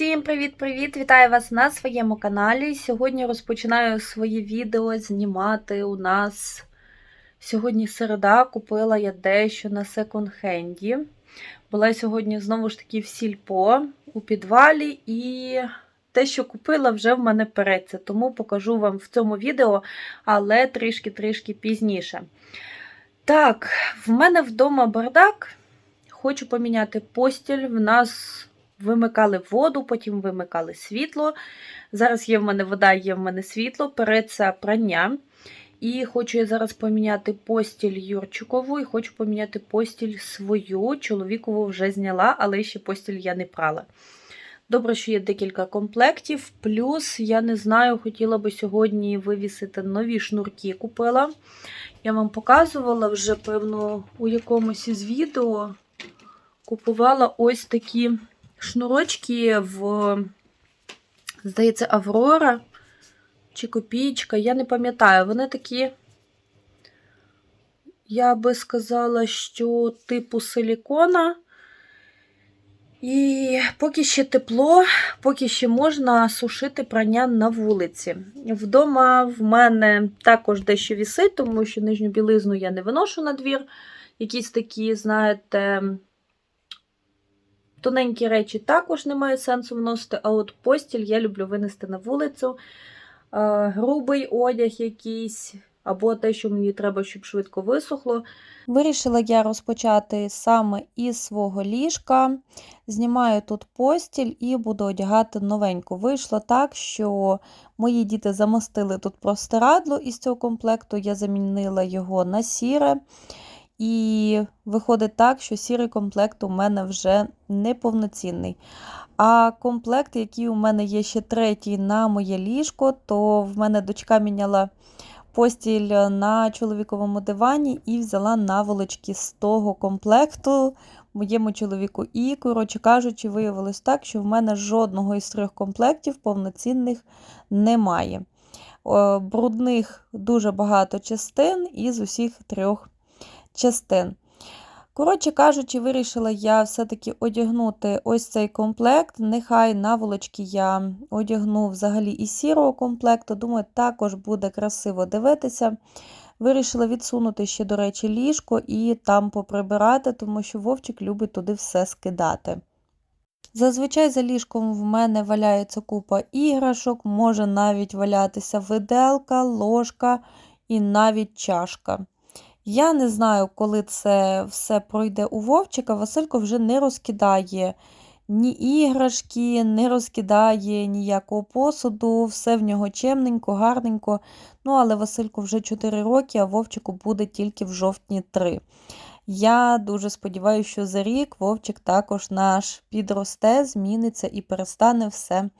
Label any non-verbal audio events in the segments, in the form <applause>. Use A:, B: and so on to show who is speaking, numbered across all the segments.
A: Всім привіт-привіт! Вітаю вас на своєму каналі. Сьогодні розпочинаю своє відео знімати у нас. Сьогодні середа, купила я дещо на секонд-хенді. Була сьогодні знову ж таки в сільпо у підвалі, і те, що купила, вже в мене переться. Тому покажу вам в цьому відео, але трішки-трішки пізніше. Так, в мене вдома бардак. Хочу поміняти постіль. В нас вимикали воду, потім вимикали світло. Зараз є в мене вода, є в мене світло, переться прання. І хочу я зараз поміняти постіль Юрчикову і хочу поміняти постіль свою. Чоловікову вже зняла, але ще постіль я не прала. Добре, що є декілька комплектів. Плюс, я не знаю, хотіла би сьогодні вивісити нові шнурки. Купила. Я вам показувала вже, певно, у якомусь із відео. Купувала ось такі шнурочки в, здається, Аврора чи копійка, я не пам'ятаю. Вони такі, я би сказала, що типу силікона. І поки ще тепло, поки ще можна сушити прання на вулиці. Вдома в мене також дещо вісить, тому що нижню білизну я не виношу на двір. Якісь такі, знаєте, тоненькі речі також немає сенсу вносити, а от постіль я люблю винести на вулицю. Грубий одяг якийсь, або те, що мені треба, щоб швидко висохло. Вирішила я розпочати саме із свого ліжка. Знімаю тут постіль і буду одягати новеньку. Вийшло так, що мої діти замостили тут простирадло із цього комплекту, я замінила його на сіре. І виходить так, що сірий комплект у мене вже неповноцінний. А комплект, який у мене є ще третій на моє ліжко, то в мене дочка міняла постіль на чоловіковому дивані і взяла наволочки з того комплекту моєму чоловіку. І, коротше кажучи, виявилось так, що в мене жодного із трьох комплектів повноцінних немає. Брудних дуже багато частин із усіх трьох частин. Коротше кажучи, вирішила я все-таки одягнути ось цей комплект. Нехай наволочки я одягну взагалі із сірого комплекту. Думаю, також буде красиво дивитися. Вирішила відсунути ще, до речі, ліжко і там поприбирати, тому що Вовчик любить туди все скидати. Зазвичай за ліжком в мене валяється купа іграшок, може навіть валятися виделка, ложка і навіть чашка. Я не знаю, коли це все пройде у Вовчика, Василько вже не розкидає ні іграшки, не розкидає ніякого посуду, все в нього чемненько, гарненько. Ну, але Васильку вже 4 роки, а Вовчику буде тільки в жовтні 3. Я дуже сподіваюся, що за рік Вовчик також наш підросте, зміниться і перестане все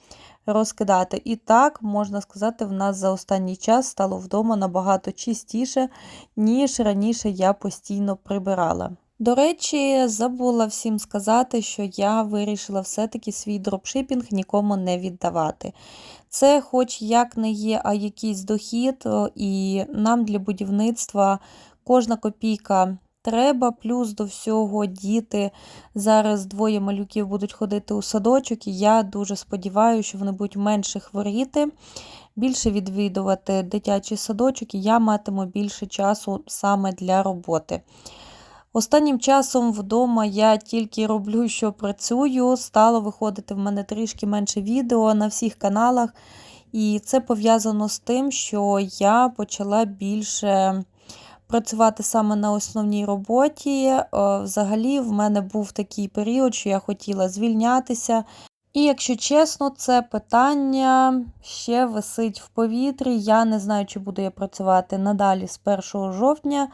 A: розкидати. І так, можна сказати, в нас за останній час стало вдома набагато чистіше, ніж раніше я постійно прибирала. До речі, забула всім сказати, що я вирішила все-таки свій дропшипінг нікому не віддавати. Це, хоч як не є, а якийсь дохід, і нам для будівництва кожна копійка треба, плюс до всього діти. Зараз двоє малюків будуть ходити у садочок, і я дуже сподіваюся, що вони будуть менше хворіти, більше відвідувати дитячий садочок, і я матиму більше часу саме для роботи. Останнім часом вдома я тільки роблю, що працюю, стало виходити в мене трішки менше відео на всіх каналах. І це пов'язано з тим, що я почала більше працювати саме на основній роботі. Е, взагалі, в мене був такий період, що я хотіла звільнятися. І, якщо чесно, це питання ще висить в повітрі. Я не знаю, чи буду я працювати надалі з 1 жовтня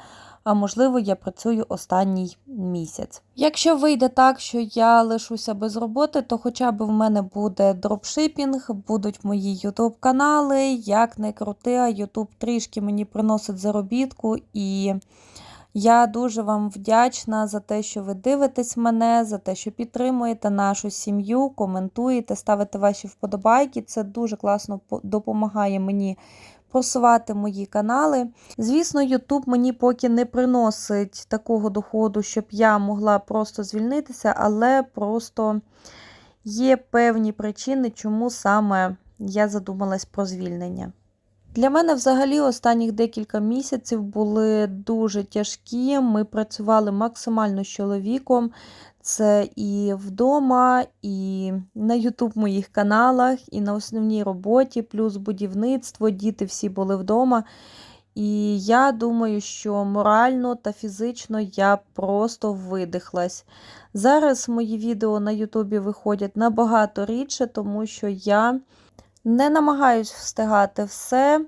A: а можливо, я працюю останній місяць. Якщо вийде так, що я лишуся без роботи, то хоча б в мене буде дропшипінг, будуть мої ютуб канали, як не крути, Ютуб трішки мені приносить заробітку і. Я дуже вам вдячна за те, що ви дивитесь мене, за те, що підтримуєте нашу сім'ю, коментуєте, ставите ваші вподобайки. Це дуже класно допомагає мені просувати мої канали. Звісно, YouTube мені поки не приносить такого доходу, щоб я могла просто звільнитися, але просто є певні причини, чому саме я задумалась про звільнення. Для мене взагалі останніх декілька місяців були дуже тяжкі. Ми працювали максимально з чоловіком. Це і вдома, і на YouTube моїх каналах, і на основній роботі, плюс будівництво, діти всі були вдома. І я думаю, що морально та фізично я просто видихлась. Зараз мої відео на Ютубі виходять набагато рідше, тому що я не намагаюсь встигати все.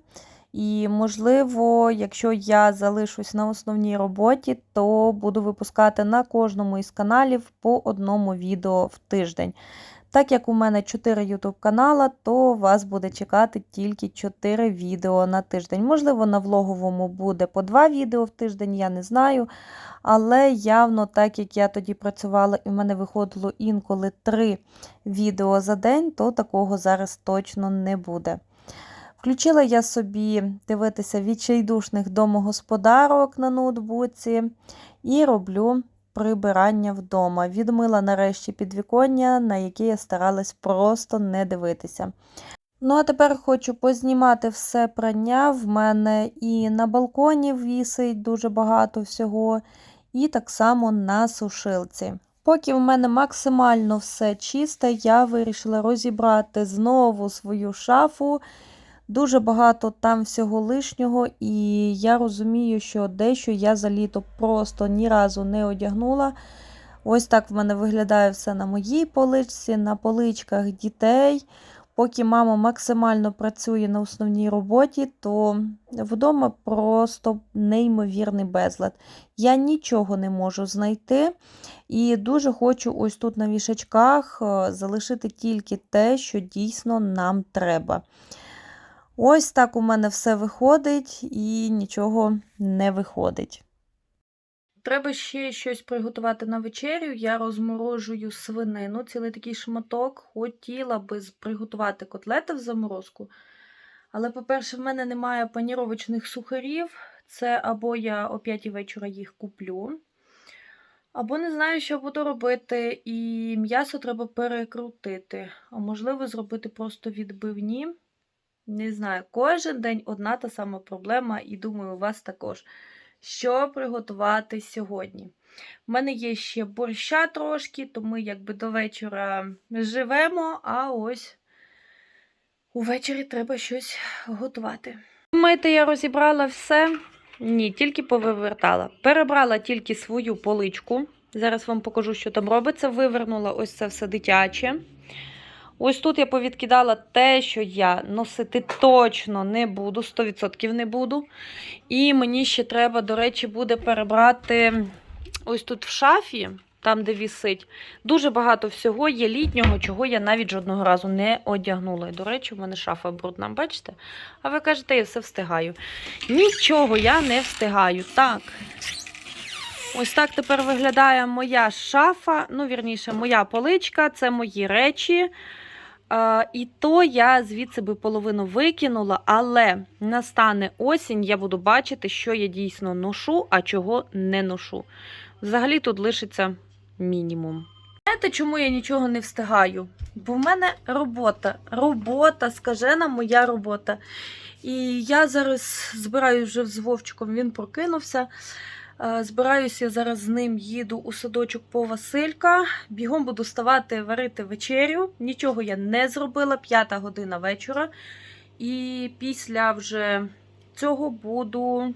A: І, можливо, якщо я залишусь на основній роботі, то буду випускати на кожному із каналів по одному відео в тиждень. Так як у мене 4 YouTube канала, то вас буде чекати тільки 4 відео на тиждень. Можливо, на влоговому буде по 2 відео в тиждень, я не знаю. Але явно, так як я тоді працювала і в мене виходило інколи 3 відео за день, то такого зараз точно не буде. Включила я собі дивитися відчайдушних домогосподарок на ноутбуці і роблю прибирання вдома. Відмила нарешті підвіконня, на яке я старалась просто не дивитися. Ну, а тепер хочу познімати все прання. В мене і на балконі вісить дуже багато всього, і так само на сушилці. Поки в мене максимально все чисте, я вирішила розібрати знову свою шафу. Дуже багато там всього лишнього, і я розумію, що дещо я за літо просто ні разу не одягнула. Ось так в мене виглядає все на моїй поличці, на поличках дітей. Поки мама максимально працює на основній роботі, то вдома просто неймовірний безлад. Я нічого не можу знайти. І дуже хочу ось тут на вішачках е, залишити тільки те, що дійсно нам треба. Ось так у мене все виходить і нічого не виходить. Треба ще щось приготувати на вечерю. Я розморожую свинину, цілий такий шматок. Хотіла би приготувати котлети в заморозку. Але, по-перше, в мене немає паніровочних сухарів. Це або я о 5 вечора їх куплю, або не знаю, що буду робити. І м'ясо треба перекрутити. А можливо, зробити просто відбивні. Не знаю, кожен день одна та сама проблема, і думаю, у вас також. Що приготувати сьогодні? У мене є ще борща трошки, то ми якби до вечора живемо, а ось увечері треба щось готувати. Думаєте, я розібрала все? Ні, тільки повивертала. Перебрала тільки свою поличку. Зараз вам покажу, що там робиться. Вивернула ось це все дитяче. Ось тут я повідкидала те, що я носити точно не буду, 100% не буду. І мені ще треба, до речі, буде перебрати ось тут в шафі, там, де вісить. Дуже багато всього є літнього, чого я навіть жодного разу не одягнула. І, до речі, в мене шафа брудна, бачите? А ви кажете, я все встигаю. Нічого я не встигаю. Так. Ось так тепер виглядає моя шафа, ну, вірніше, моя поличка, це мої речі. І то я звідси би половину викинула, але настане осінь, я буду бачити, що я дійсно ношу, а чого не ношу. Взагалі тут лишиться мінімум. Знаєте, чому я нічого не встигаю? Бо в мене робота. Робота, скажена моя робота. І я зараз збираю вже з Вовчиком, він прокинувся. Е, Збираюся зараз з ним їду у садочок по Василька. Бігом буду ставати варити вечерю. Нічого я не зробила, п'ята година вечора. І після вже цього буду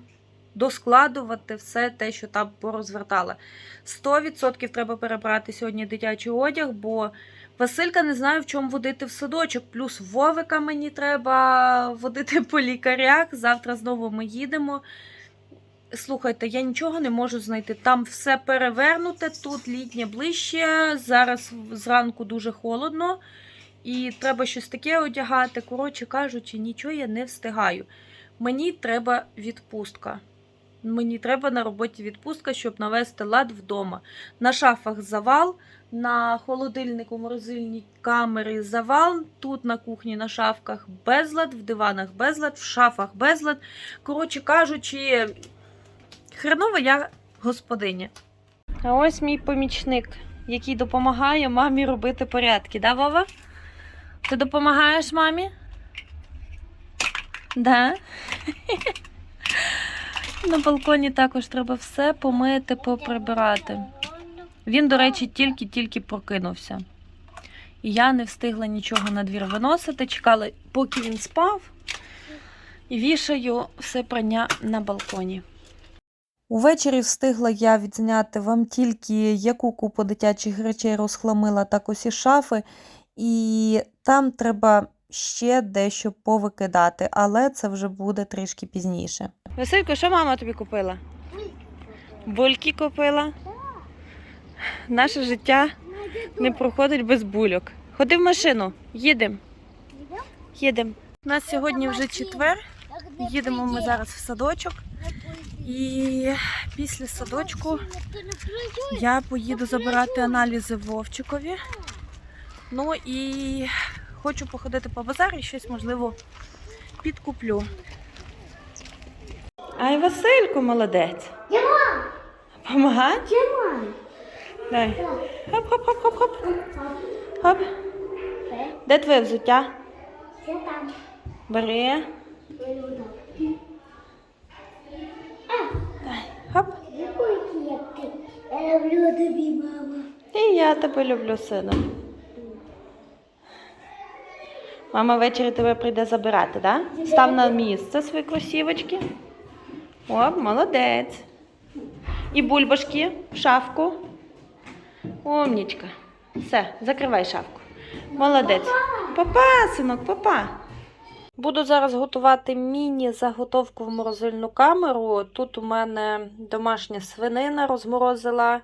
A: доскладувати все те, що там порозвертала. 100% треба перебрати сьогодні дитячий одяг, бо Василька не знаю, в чому водити в садочок. Плюс Вовика мені треба водити <laughs> по лікарях. Завтра знову ми їдемо. Слухайте, я нічого не можу знайти. Там все перевернуте, тут літнє ближче. Зараз зранку дуже холодно, і треба щось таке одягати. Коротше кажучи, нічого я не встигаю. Мені треба відпустка. Мені треба на роботі відпустка, щоб навести лад вдома. На шафах завал, на холодильнику морозильній камери завал. Тут на кухні на шафках безлад, в диванах безлад, в шафах безлад. Коротше кажучи, хренова я господиня. А ось мій помічник який допомагає мамі робити порядки. Да, Вова? Ти допомагаєш мамі? Да? <laughs> На балконі також треба все помити, поприбирати. Він, до речі, тільки-тільки прокинувся. І я не встигла нічого на двір виносити. Чекала, поки він спав, і вішаю все прання на балконі. Увечері встигла я відзняти вам тільки яку купу дитячих речей розхламила так ось і шафи, і там треба ще дещо повикидати, але це вже буде трішки пізніше. Василько, що мама тобі купила? Бульки купила. Наше життя не проходить без бульок. Ходи в машину, їдемо. Їдемо. У нас сьогодні вже четвер. Їдемо ми зараз в садочок. І після садочку я поїду забирати аналізи Вовчикові. Ну і хочу походити по базарі, щось можливо підкуплю. Ай, Василько, молодець. Помагай? Дай. Хоп, хоп, хоп, хоп, хоп. Хоп. Де твоє взуття?
B: Все там.
A: Бери. Дай. Хоп.
B: Який як ти. Я люблю тобі, мама.
A: І я тебе люблю, сина. Мама ввечері тебе прийде забирати, так? Да? Став на місце свої кросівочки. Оп, молодець. І бульбашки в шафку. Умнічка. Все, закривай шафку. Молодець. Папа, синок, папа. Буду зараз готувати міні-заготовку в морозильну камеру. Тут у мене домашня свинина розморозила,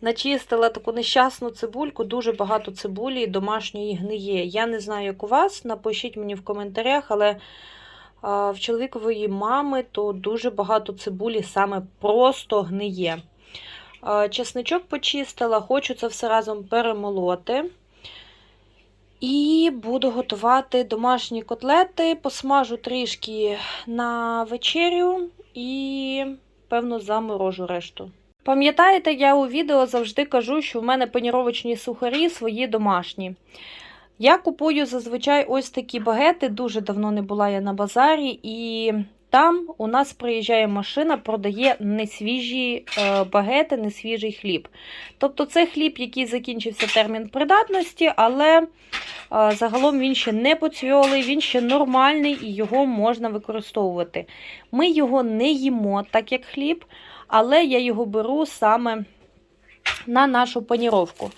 A: начистила таку нещасну цибульку, дуже багато цибулі домашньої гниє. Я не знаю, як у вас, напишіть мені в коментарях, але в чоловікової мами то дуже багато цибулі саме просто гниє. Чесничок почистила, хочу це все разом перемолоти. І буду готувати домашні котлети, посмажу трішки на вечерю і, певно, заморожу решту. Пам'ятаєте, я у відео завжди кажу, що в мене паніровочні сухарі свої домашні. Я купую зазвичай ось такі багети. Дуже давно не була я на базарі, і там у нас приїжджає машина, продає несвіжі е, багети, несвіжий хліб. Тобто це хліб, який закінчився термін придатності, але а, Загалом він ще не поцвьолий, він ще нормальний і його можна використовувати. Ми його не їмо, так як хліб, але я його беру саме на нашу паніровку.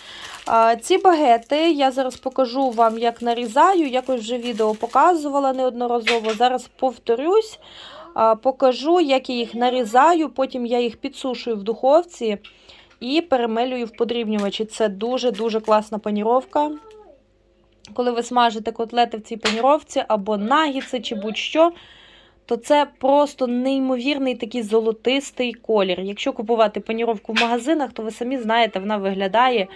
A: Ці багети я зараз покажу вам, як нарізаю. Якось вже відео показувала неодноразово. Зараз повторюсь, покажу, як я їх нарізаю, потім я їх підсушую в духовці і перемелюю в подрібнювачі. Це дуже-дуже класна паніровка коли ви смажите котлети в цій паніровці або нагіци, чи будь-що, то це просто неймовірний такий золотистий колір. Якщо купувати паніровку в магазинах, то ви самі знаєте, вона виглядає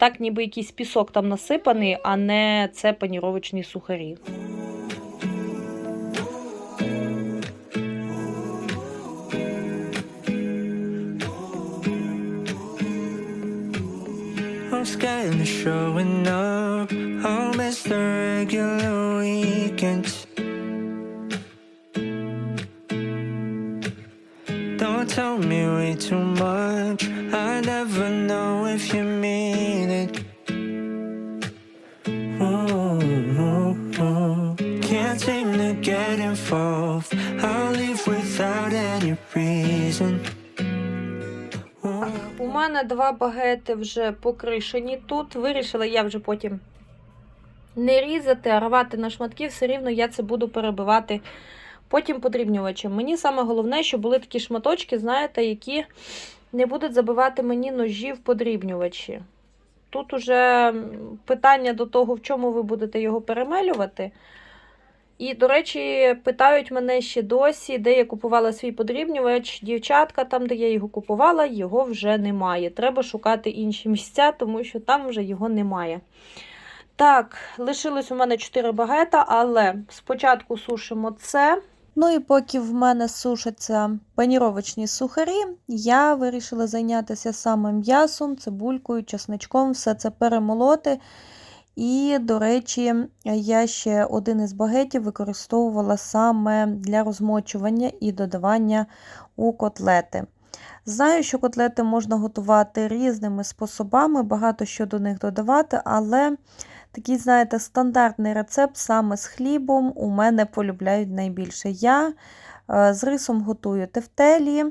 A: так, ніби якийсь пісок там насипаний, а не це паніровочні сухарі.
C: I'm scared showing up. I'll miss regular weekends. Tell me way too much. I never know if you mean it.
A: У мене два багети вже покришені тут. Вирішила я вже потім не різати, рвати на шматки, все рівно я це буду перебивати потім подрібнювачем. Мені саме головне, щоб були такі шматочки, знаєте, які не будуть забивати мені ножі в подрібнювачі. Тут уже питання до того, в чому ви будете його перемелювати. І, до речі, питають мене ще досі, де я купувала свій подрібнювач. Дівчатка, там, де я його купувала, його вже немає. Треба шукати інші місця, тому що там вже його немає. Так, лишилось у мене 4 багета, але спочатку сушимо це. Ну і поки в мене сушаться паніровочні сухарі, я вирішила зайнятися саме м'ясом, цибулькою, чесничком, все це перемолоти. І, до речі, я ще один із багетів використовувала саме для розмочування і додавання у котлети. Знаю, що котлети можна готувати різними способами, багато що до них додавати, але такий, знаєте, стандартний рецепт саме з хлібом у мене полюбляють найбільше. Я е, з рисом готую тефтелі,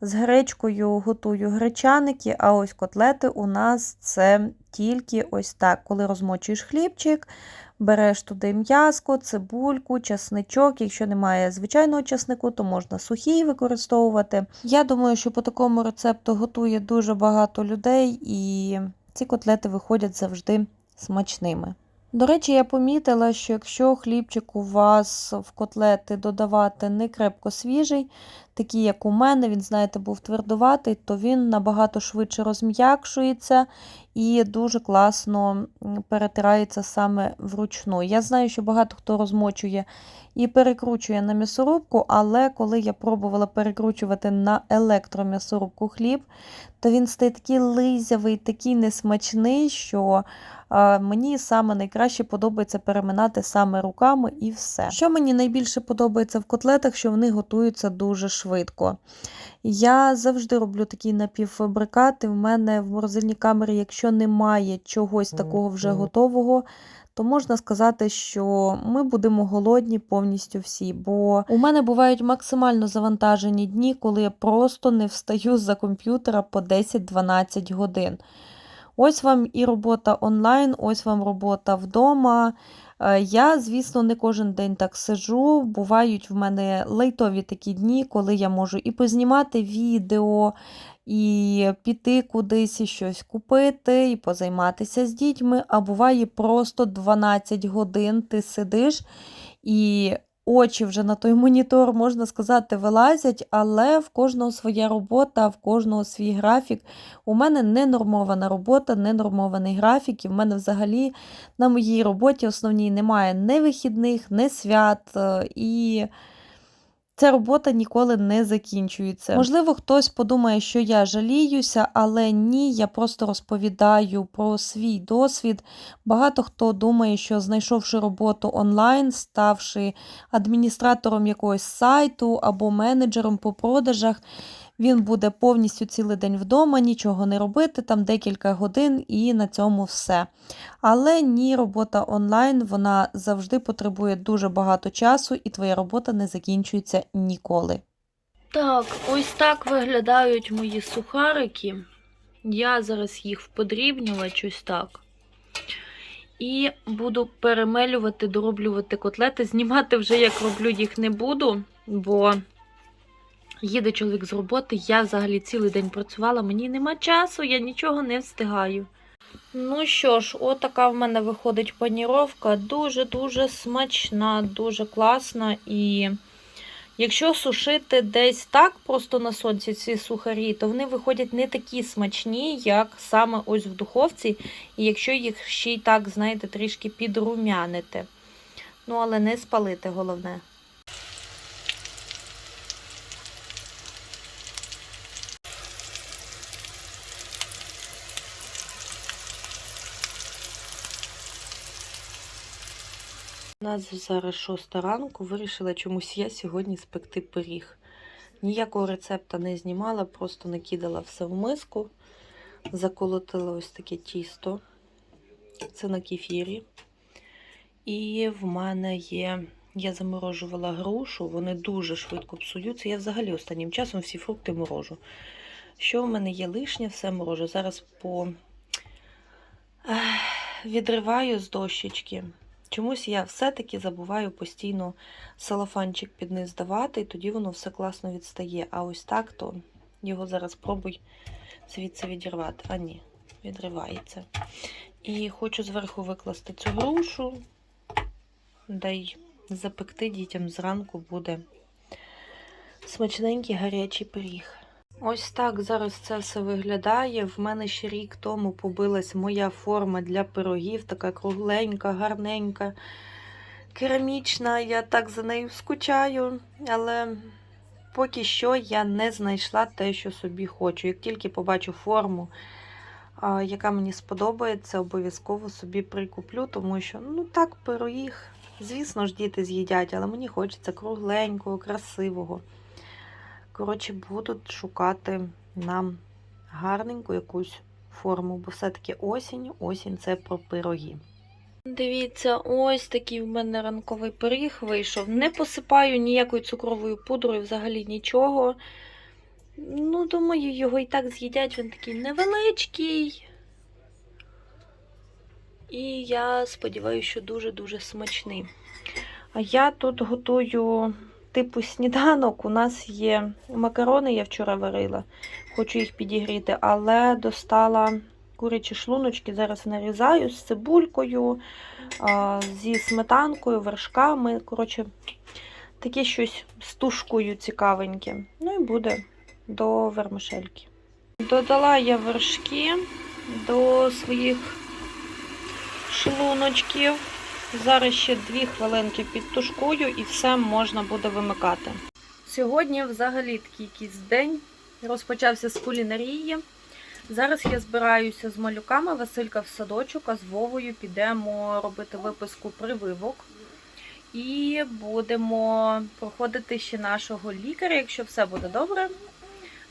A: з гречкою готую гречаники, а ось котлети у нас це тільки ось так. Коли розмочуєш хлібчик, береш туди м'яско, цибульку, часничок. Якщо немає звичайного часнику, то можна сухий використовувати. Я думаю, що по такому рецепту готує дуже багато людей, і ці котлети виходять завжди смачними. До речі, я помітила, що якщо хлібчик у вас в котлети додавати не крепко свіжий, такий як у мене, він, знаєте, був твердуватий, то він набагато швидше розм'якшується і дуже класно перетирається саме вручну. Я знаю, що багато хто розмочує і перекручує на м'ясорубку, але коли я пробувала перекручувати на електром'ясорубку хліб, то він стає такий лизявий, такий несмачний, що мені саме найкраще подобається переминати саме руками і все. Що мені найбільше подобається в котлетах, що вони готуються дуже швидко. Я завжди роблю такі напівфабрикати. В мене в морозильній камері, якщо немає чогось такого вже готового, то можна сказати, що ми будемо голодні повністю всі. Бо у мене бувають максимально завантажені дні, коли я просто не встаю за комп'ютера по 10-12 годин. Ось вам і робота онлайн, ось вам робота вдома. Е, Я, звісно, не кожен день так сижу. Бувають в мене лейтові такі дні, коли я можу і познімати відео, і піти кудись і щось купити, і позайматися з дітьми. А буває просто 12 годин ти сидиш і. Очі вже на той монітор, можна сказати, вилазять, але в кожного своя робота, в кожного свій графік. У мене ненормована робота, ненормований графік, і в мене взагалі на моїй роботі основній немає ні вихідних, ні свят. е, І ця робота ніколи не закінчується. Можливо, хтось подумає, що я жаліюся, але ні, я просто розповідаю про свій досвід. Багато хто думає, що знайшовши роботу онлайн, ставши адміністратором якогось сайту або менеджером по продажах, він буде повністю цілий день вдома, нічого не робити, там декілька годин і на цьому все. Але ні, робота онлайн вона завжди потребує дуже багато часу, і твоя робота не закінчується ніколи. Так, ось так виглядають мої сухарики. Я зараз їх вподрібнювати ось так. І буду перемелювати, дороблювати котлети. Знімати вже як роблю їх не буду, бо їде чоловік з роботи. Я взагалі цілий день працювала, мені нема часу, я нічого не встигаю. Ну що ж, отака в мене виходить паніровка. Дуже-дуже смачна, дуже класна. І якщо сушити десь так просто на сонці ці сухарі, то вони виходять не такі смачні, як саме ось в духовці. І якщо їх ще й так, знаєте, трішки підрумянити. Ну, але не спалити головне. У нас зараз шоста ранку. Вирішила чомусь я сьогодні спекти пиріг. Ніякого рецепта не знімала, просто накидала все в миску, заколотила ось таке тісто. Це на кефірі. І в мене є. Я заморожувала грушу, вони дуже швидко псуються. Я взагалі останнім часом всі фрукти морожу. Що в мене є лишнє, все морожу. Зараз по відриваю з дощечки. Чомусь я все-таки забуваю постійно салафанчик під низ давати, і тоді воно все класно відстає. А ось так, то його зараз пробуй звідси відірвати. А ні, відривається. І хочу зверху викласти цю грушу, да й запекти дітям зранку буде смачненький гарячий пиріг. Ось так зараз це все виглядає. В мене ще рік тому побилась моя форма для пирогів, така кругленька, гарненька. керамічна, я так за нею скучаю, але поки що я не знайшла те, що собі хочу. Як тільки побачу форму, яка мені сподобається, обов'язково собі прикуплю, тому що ну так, пиріг, звісно ж, діти з'їдять, але мені хочеться кругленького, красивого. Коротше, буду шукати нам гарненьку якусь форму, бо все-таки осінь, осінь це про пироги. Дивіться, ось такий в мене ранковий пиріг вийшов. Не посипаю ніякою цукровою пудрою, взагалі нічого. Ну, думаю, його і так з'їдять, він такий невеличкий. І я сподіваюся, що дуже-дуже смачний. А я тут готую типу сніданок. У нас є макарони, я вчора варила. Хочу їх підігріти, але достала курячі шлуночки. Зараз нарізаю з цибулькою, зі сметанкою, вершками. Коротше, таке щось з тушкою цікавеньке. Ну і буде до вермишельки. Додала я вершки до своїх шлуночків. Зараз ще дві хвилинки підтушкую і все можна буде вимикати. Сьогодні взагалі такий якийсь день розпочався з кулінарії. Зараз я збираюся з малюками. Василька в садочок, а з Вовою підемо робити виписку прививок. І будемо проходити ще нашого лікаря. Якщо все буде добре,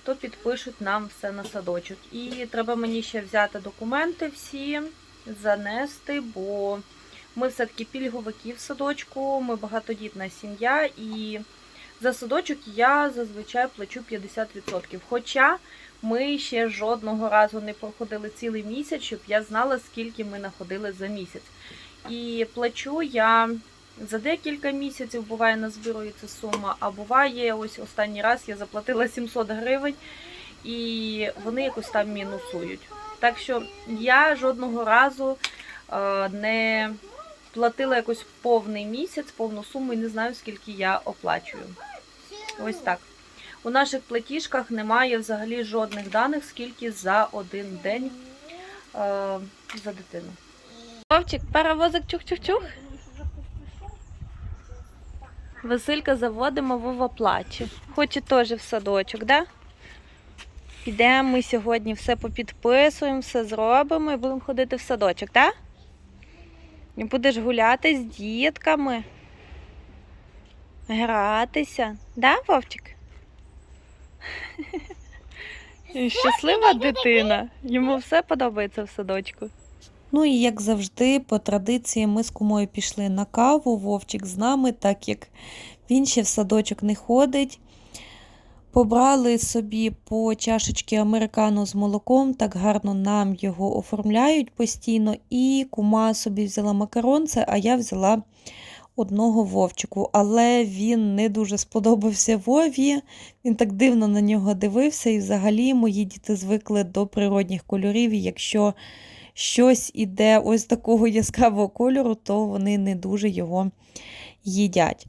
A: то підпишуть нам все на садочок. І треба мені ще взяти документи всі, занести, бо ми все-таки пільговики в садочку, ми багатодітна сім'я, і за садочок я зазвичай плачу 50%. Хоча ми ще жодного разу не проходили цілий місяць, щоб я знала, скільки ми находили за місяць. І плачу я за декілька місяців, буває, назбирується сума, а буває, ось останній раз я заплатила 700 гривень, і вони якось там мінусують. Так що я жодного разу е, не платила якось повний місяць, повну суму і не знаю, скільки я оплачую. Ось так. У наших платіжках немає взагалі жодних даних, скільки за один день е, за дитину. Вовчик, паровозик чух-чух-чух. Василька заводимо Вова плаче. Хоче теж в садочок, да? Підемо ми сьогодні все попідписуємо, все зробимо і будемо ходити в садочок, так? І будеш гуляти з дітками. Гратися. Да, Вовчик? Щаслива дитина. Йому все подобається в садочку.
D: Ну і як завжди, по традиції, ми з кумою пішли на каву, Вовчик з нами, так як він ще в садочок не ходить. Побрали собі по чашечки американу з молоком, так гарно нам його оформляють постійно. І кума собі взяла макаронце, а я взяла одного вовчику. Але він не дуже сподобався Вові. Він так дивно на нього дивився. І взагалі мої діти звикли до природних кольорів. І якщо щось іде ось такого яскравого кольору, то вони не дуже його їдять.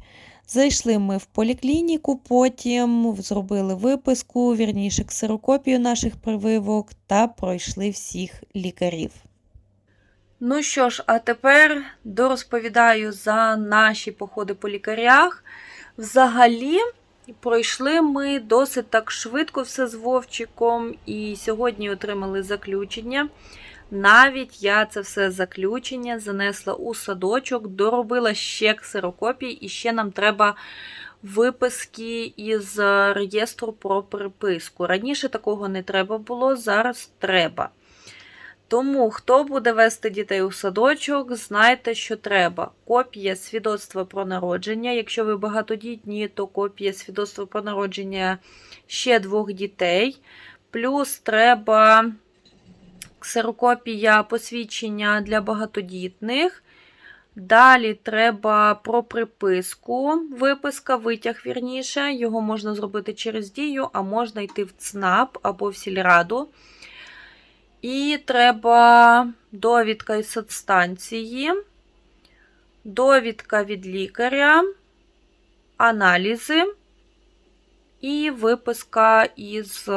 D: Зайшли ми в поліклініку, потім зробили виписку, вірніше ксерокопію наших прививок та пройшли всіх лікарів.
A: Ну що ж, а тепер дорозповідаю за наші походи по лікарях. Взагалі, пройшли ми досить так швидко все з Вовчиком, і сьогодні отримали заключення. Навіть я це все заключення занесла у садочок, доробила ще ксерокопії, і ще нам треба виписки із реєстру про переписку. Раніше такого не треба було, зараз треба. Тому, хто буде вести дітей у садочок, знайте, що треба. Копія свідоцтва про народження. Якщо ви багатодітні, то копія свідоцтва про народження ще двох дітей. Плюс треба ксерокопія посвідчення для багатодітних. Далі треба про приписку, виписка, витяг вірніше. Його можна зробити через дію, а можна йти в ЦНАП або в сільраду. І треба довідка із соцстанції, довідка від лікаря, аналізи і виписка із,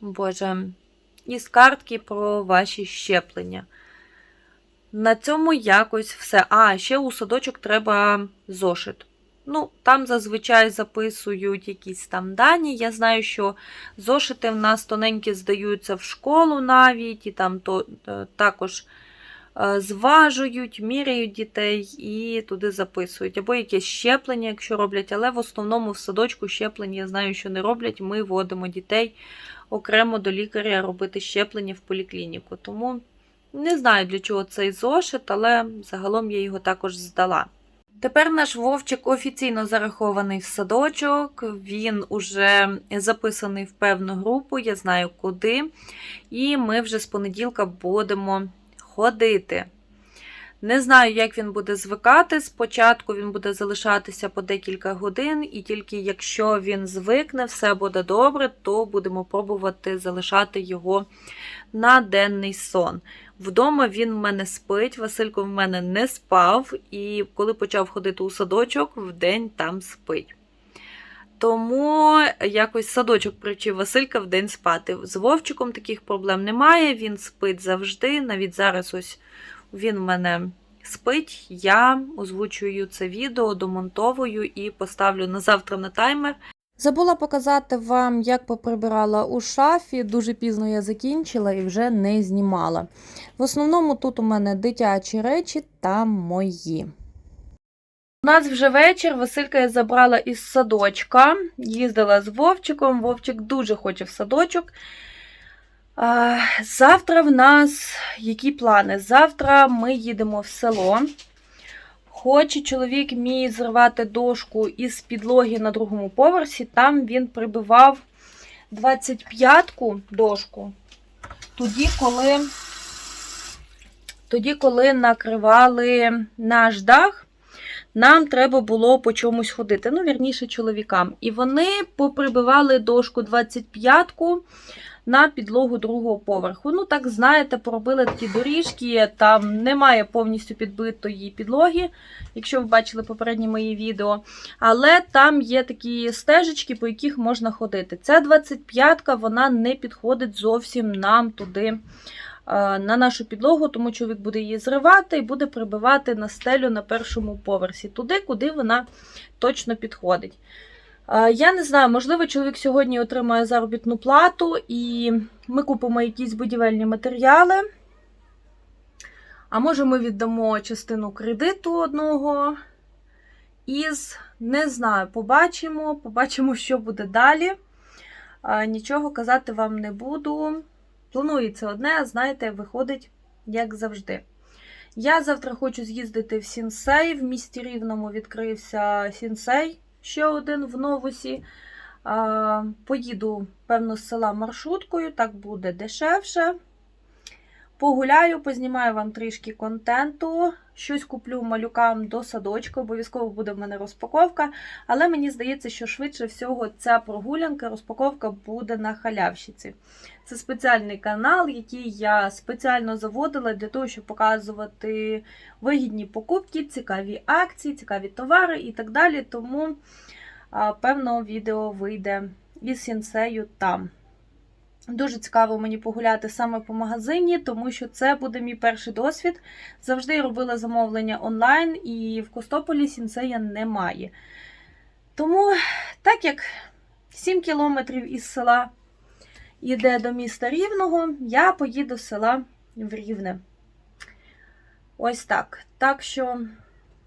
A: Боже, із картки про ваші щеплення. На цьому якось все. А, ще у садочок треба зошит. Ну, там зазвичай записують якісь там дані. Я знаю, що зошити в нас тоненькі здаються в школу навіть, і там то, е, також е, зважують, міряють дітей і туди записують. Або якесь щеплення, якщо роблять, але в основному в садочку щеплення я знаю, що не роблять. Ми водимо дітей окремо до лікаря робити щеплення в поліклініку. Тому не знаю, для чого цей зошит, але загалом я його також здала. Тепер наш Вовчик офіційно зарахований в садочок, він уже записаний в певну групу, я знаю куди. І ми вже з понеділка будемо ходити. Не знаю, як він буде звикати. Спочатку він буде залишатися по декілька годин, і тільки якщо він звикне, все буде добре, то будемо пробувати залишати його на денний сон. Вдома він в мене спить, Василько в мене не спав, і коли почав ходити у садочок, вдень там спить. Тому якось садочок привчив Василька вдень спати. З Вовчиком таких проблем немає, він спить завжди. Навіть зараз ось він в мене спить. Я озвучую це відео, домонтовую і поставлю на завтра на таймер.
D: Забула показати вам, як поприбирала у шафі. Дуже пізно я закінчила і вже не знімала. В основному тут у мене дитячі речі та мої.
A: У нас вже вечір. Василька я забрала із садочка. Їздила з Вовчиком. Вовчик дуже хоче в садочок. Завтра в нас які плани? Завтра ми їдемо в село. Хоче чоловік мій зривати дошку із підлоги на другому поверсі. Там він прибивав 25-ку дошку. Тоді, коли, тоді, коли накривали наш дах, нам треба було по чомусь ходити. Ну, вірніше, чоловікам. І вони поприбивали дошку 25-ку на підлогу другого поверху. Ну, так, знаєте, поробили такі доріжки, там немає повністю підбитої підлоги, якщо ви бачили попередні мої відео. Але там є такі стежечки, по яких можна ходити. Ця 25-ка вона не підходить зовсім нам туди. е, На нашу підлогу, тому чоловік буде її зривати і буде прибивати на стелю на першому поверсі, туди, куди вона точно підходить. Е, Я не знаю, можливо, чоловік сьогодні отримає заробітну плату, і ми купимо якісь будівельні матеріали. А може, ми віддамо частину кредиту одного із, не знаю, побачимо, побачимо, що буде далі. Е, Нічого казати вам не буду. Планується одне, знаєте, виходить, як завжди. Я завтра хочу з'їздити в Сінсей. В місті Рівному відкрився Сінсей ще один в новусі. Поїду, певно, з села маршруткою, так буде дешевше. Погуляю, познімаю вам трішки контенту. Щось куплю малюкам до садочку, обов'язково буде в мене розпаковка. Але мені здається, що швидше всього ця прогулянка, розпаковка буде на халявщиці. Це спеціальний канал, який я спеціально заводила для того, щоб показувати вигідні покупки, цікаві акції, цікаві товари і так далі. Тому, певно, відео вийде із сінсею там. Дуже цікаво мені погуляти саме по магазині, тому що це буде мій перший досвід. Завжди робила замовлення онлайн, і в Костополі сінсея немає. Тому, так як 7 кілометрів із села йде до міста Рівного, я поїду з села в Рівне. Ось так. Так що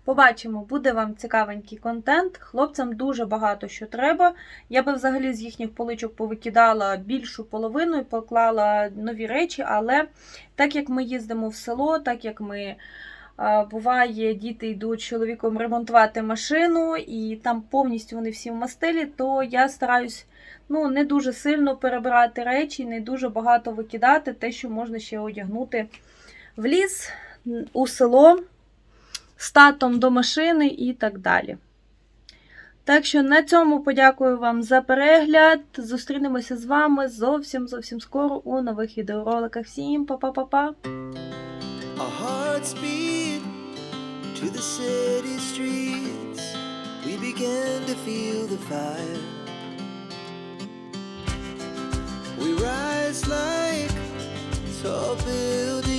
A: побачимо, буде вам цікавенький контент. Хлопцям дуже багато що треба. Я би взагалі з їхніх поличок повикидала більшу половину і поклала нові речі, але так як ми їздимо в село, так як ми. Буває, діти йдуть чоловіком ремонтувати машину, і там повністю вони всі в мастилі, то я стараюсь ну, не дуже сильно перебирати речі, не дуже багато викидати, те, що можна ще одягнути в ліс, у село, з татом до машини і так далі. Так що на цьому подякую вам за перегляд. Зустрінемося з вами зовсім зовсім скоро у нових відеороликах. Всім па-па-па-па!
C: We began. We rise like tall buildings